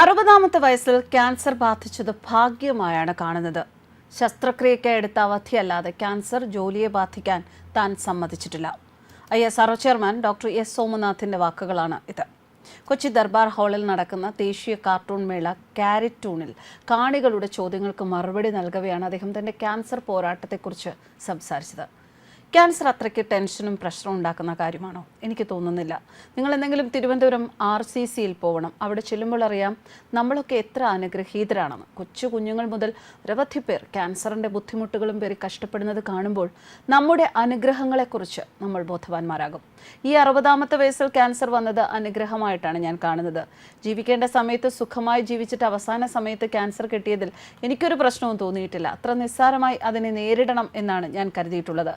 അറുപതാമത്തെ വയസ്സിൽ ക്യാൻസർ ബാധിച്ചത് ഭാഗ്യമായാണ് കാണുന്നത്. ശസ്ത്രക്രിയയ്ക്ക് എടുത്ത അവധിയല്ലാതെ ക്യാൻസർ ജോലിയെ ബാധിക്കാൻ താൻ സമ്മതിച്ചിട്ടില്ല. I S R chairman doctor S സോമനാഥിന്റെ വാക്കുകളാണ് ഇത്. കൊച്ചി ദർബാർ ഹാളിൽ നടക്കുന്ന ദേശീയ കാർട്ടൂൺ മേള കാരിറ്റൂണിൽ കാണികളുടെ ചോദ്യങ്ങൾക്ക് മറുപടി നൽകവെയാണ് അദ്ദേഹം തന്റെ ക്യാൻസർ പോരാട്ടത്തെക്കുറിച്ച് സംസാരിച്ചത്. ക്യാൻസർ അത്രയ്ക്ക് ടെൻഷനും പ്രഷറും ഉണ്ടാക്കുന്ന കാര്യമാണോ? എനിക്ക് തോന്നുന്നില്ല. നിങ്ങൾ എന്തെങ്കിലും തിരുവനന്തപുരം ആർ സി സിയിൽ പോകണം അവിടെ ചെല്ലുമ്പോൾ അറിയാം നമ്മളൊക്കെ എത്ര അനുഗ്രഹീതരാണെന്ന്. കൊച്ചു കുഞ്ഞുങ്ങൾ മുതൽ നിരവധി പേർ ക്യാൻസറിന്റെ ബുദ്ധിമുട്ടുകളും പേര് കഷ്ടപ്പെടുന്നത് കാണുമ്പോൾ നമ്മുടെ അനുഗ്രഹങ്ങളെക്കുറിച്ച് നമ്മൾ ബോധവാന്മാരാകും. ഈ അറുപതാമത്തെ വയസ്സിൽ ക്യാൻസർ വന്നത് അനുഗ്രഹമായിട്ടാണ് ഞാൻ കാണുന്നത്. ജീവിക്കേണ്ട സമയത്ത് സുഖമായി ജീവിച്ചിട്ട് അവസാന സമയത്ത് ക്യാൻസർ കിട്ടിയതിൽ എനിക്കൊരു പ്രശ്നവും തോന്നിയിട്ടില്ല. അത്ര നിസ്സാരമായി അതിനെ നേരിടണം എന്നാണ് ഞാൻ കരുതിയിട്ടുള്ളത്.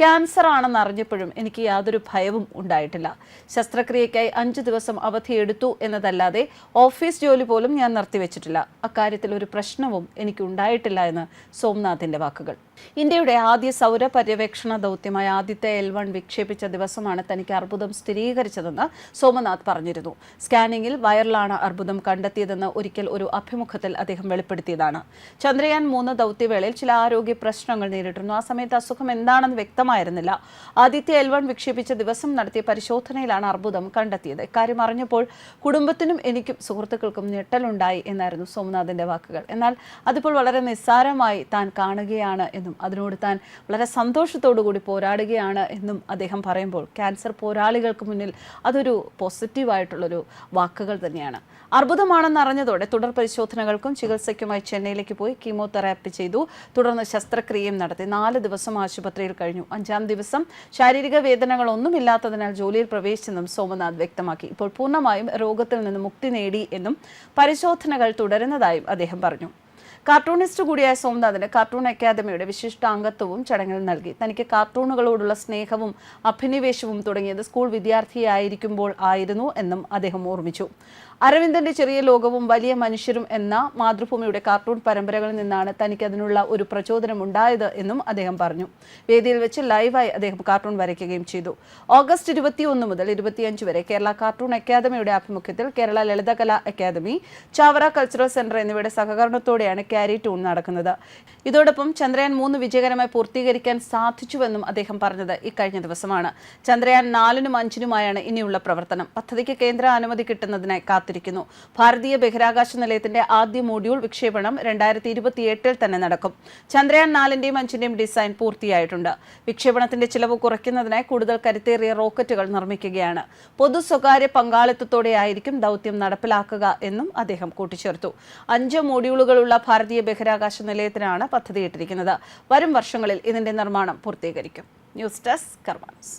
ക്യാൻസർ ആണെന്ന് അറിഞ്ഞപ്പോഴും എനിക്ക് യാതൊരു ഭയവും ഉണ്ടായിട്ടില്ല. ശസ്ത്രക്രിയയ്ക്കായി അഞ്ചു ദിവസം അവധി എടുത്തു എന്നതല്ലാതെ ഓഫീസ് ജോലി പോലും ഞാൻ നിർത്തിവെച്ചിട്ടില്ല. അക്കാര്യത്തിൽ ഒരു പ്രശ്നവും എനിക്ക് ഉണ്ടായിട്ടില്ല എന്ന് സോംനാഥിന്റെ വാക്കുകൾ. ഇന്ത്യയുടെ ആദ്യ സൗര പര്യവേക്ഷണ ദൗത്യമായ ആദ്യത്തെ എൽ വൺ വിക്ഷേപിച്ച ദിവസമാണ് തനിക്ക് അർബുദം സ്ഥിരീകരിച്ചതെന്ന് സോമനാഥ് പറഞ്ഞിരുന്നു. സ്കാനിങ്ങിൽ വയറിലാണ് അർബുദം കണ്ടെത്തിയതെന്ന് ഒരിക്കൽ ഒരു അഭിമുഖത്തിൽ അദ്ദേഹം വെളിപ്പെടുത്തിയതാണ്. ചന്ദ്രയാൻ മൂന്ന് ദൗത്യവേളയിൽ ചില ആരോഗ്യ പ്രശ്നങ്ങൾ നേരിട്ടിരുന്നു. ആ സമയത്ത് അസുഖം എന്താണെന്ന് വ്യക്തമായിരുന്നില്ല. ആദിത്യ എൽ വൺ വിക്ഷേപിച്ച ദിവസം നടത്തിയ പരിശോധനയിലാണ് അർബുദം കണ്ടെത്തിയത്. ഇക്കാര്യം അറിഞ്ഞപ്പോൾ കുടുംബത്തിനും എനിക്കും സുഹൃത്തുക്കൾക്കും ഞെട്ടലുണ്ടായി എന്നായിരുന്നു സോമനാഥിന്റെ വാക്കുകൾ. എന്നാൽ അതിപ്പോൾ വളരെ നിസ്സാരമായി താൻ കാണുകയാണ് എന്നും അതിനോട് താൻ വളരെ സന്തോഷത്തോടു കൂടി പോരാടുകയാണ് എന്നും അദ്ദേഹം പറയുമ്പോൾ ക്യാൻസർ പോരാളികൾക്ക് മുന്നിൽ അതൊരു പോസിറ്റീവായിട്ടുള്ളൊരു വാക്കുകൾ തന്നെയാണ്. അർബുദമാണെന്ന് അറിഞ്ഞതോടെ തുടർ പരിശോധനകൾക്കും ചികിത്സയ്ക്കുമായി ചെന്നൈയിലേക്ക് പോയി കീമോതെറാപ്പി ചെയ്തു. തുടർന്ന് ശസ്ത്രക്രിയയും നടത്തി. നാല് ദിവസം ആശുപത്രിയിൽ കഴിഞ്ഞു. അഞ്ചാം ദിവസം ശാരീരിക വേദനകളൊന്നുമില്ലാത്തതിനാൽ ജോലിയിൽ പ്രവേശിച്ചെന്നും സോമനാഥ് വ്യക്തമാക്കി. ഇപ്പോൾ പൂർണമായും രോഗത്തിൽ നിന്ന് മുക്തി നേടി എന്നും പരിശോധനകൾ തുടരുന്നതായും അദ്ദേഹം പറഞ്ഞു. കാർട്ടൂണിസ്റ്റ് കൂടിയായ സോംനാഥിന് കാർട്ടൂൺ അക്കാദമിയുടെ വിശിഷ്ടാംഗത്വവും ചടങ്ങിൽ നൽകി. തനിക്ക് കാർട്ടൂണുകളോടുള്ള സ്നേഹവും അഭിനിവേശവും തുടങ്ങിയത് സ്കൂൾ വിദ്യാർത്ഥിയായിരിക്കുമ്പോൾ ആയിരുന്നു എന്നും അദ്ദേഹം ഓർമ്മിച്ചു. അരവിന്ദന്റെ ചെറിയ ലോകവും വലിയ മനുഷ്യരും എന്ന മാതൃഭൂമിയുടെ കാർട്ടൂൺ പരമ്പരകളിൽ നിന്നാണ് തനിക്ക് അതിനുള്ള ഒരു പ്രചോദനം ഉണ്ടായത് എന്നും അദ്ദേഹം പറഞ്ഞു. വേദിയിൽ വെച്ച് ലൈവായി അദ്ദേഹം കാർട്ടൂൺ വരയ്ക്കുകയും ചെയ്തു. ഓഗസ്റ്റ് ഇരുപത്തിയൊന്ന് മുതൽ ഇരുപത്തിയഞ്ച് വരെ കേരള കാർട്ടൂൺ അക്കാദമിയുടെ ആഭിമുഖ്യത്തിൽ Kerala Lalithakala Academy Chavara cultural centre എന്നിവയുടെ സഹകരണത്തോടെയാണ് ക്യാരി ടൂൺ നടക്കുന്നത്. ഇതോടൊപ്പം ചന്ദ്രയാൻ മൂന്ന് വിജയകരമായി പൂർത്തീകരിക്കാൻ സാധിച്ചുവെന്നും അദ്ദേഹം പറഞ്ഞത് ഇക്കഴിഞ്ഞ ദിവസമാണ്. ചന്ദ്രയാൻ നാലിനും അഞ്ചിനുമായാണ് ഇനിയുള്ള പ്രവർത്തനം. പദ്ധതിക്ക് കേന്ദ്ര അനുമതി കിട്ടുന്നതിനായി കാത്തിരിക്കുന്നു. ഭാരതീയ ബഹിരാകാശ നിലയത്തിന്റെ ആദ്യ മൊഡ്യൂൾ വിക്ഷേപണം രണ്ടായിരത്തി ഇരുപത്തിയെട്ടിൽ തന്നെ നടക്കും. ചന്ദ്രയാൻ നാലിന്റെയും അഞ്ചിന്റെയും ഡിസൈൻ പൂർത്തിയായിട്ടുണ്ട്. വിക്ഷേപണത്തിന്റെ ചിലവ് കുറയ്ക്കുന്നതിനായി കൂടുതൽ കരുത്തേറിയ റോക്കറ്റുകൾ നിർമ്മിക്കുകയാണ്. പൊതു സ്വകാര്യ പങ്കാളിത്തത്തോടെയായിരിക്കും ദൗത്യം നടപ്പിലാക്കുക എന്നും അദ്ദേഹം കൂട്ടിച്ചേർത്തു. അഞ്ച് മൊഡ്യൂളുകളുള്ള ഭാരതീയ ബഹിരാകാശ നിലയത്തിനാണ് പദ്ധതിയിട്ടിരിക്കുന്നത്. വരും വർഷങ്ങളിൽ ഇതിന്റെ നിർമ്മാണം പൂർത്തീകരിക്കും. News desk കർമാനസ്.